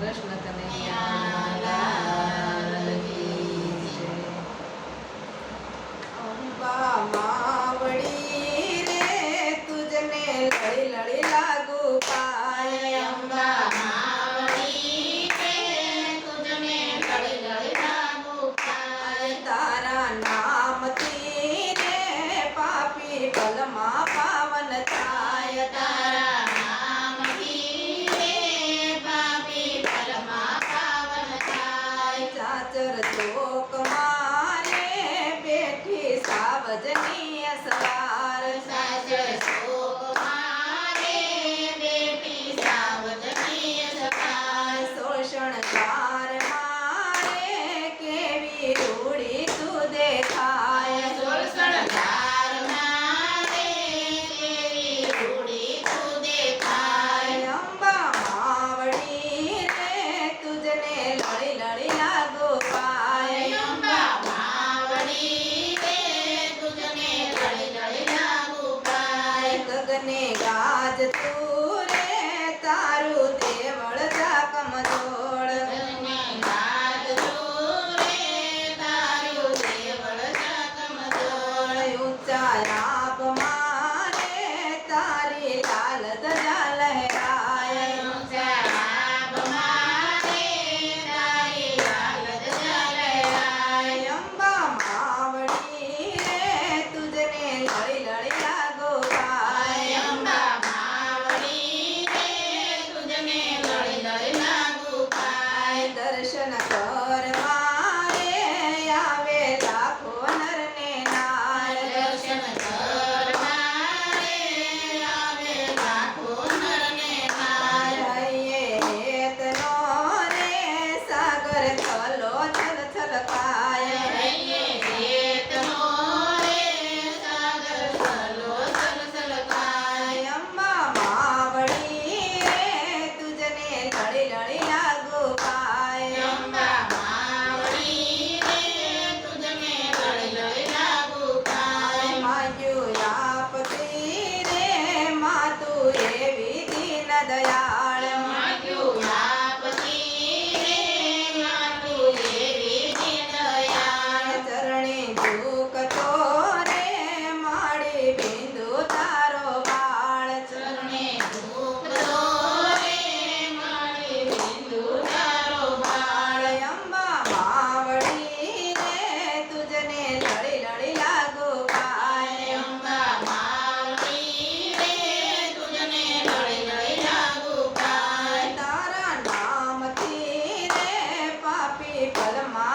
કૃષ્ણ કનૈયા માવડી રે તુજને લળી લળી લાગુ પાય અંબા તારા નામથી રે પાપી પલમાં પાવન સાવજની અસવાર શોષણ કાર મારે કેવી રૂડી ગગને ગાજ તું やないか。ora பலமா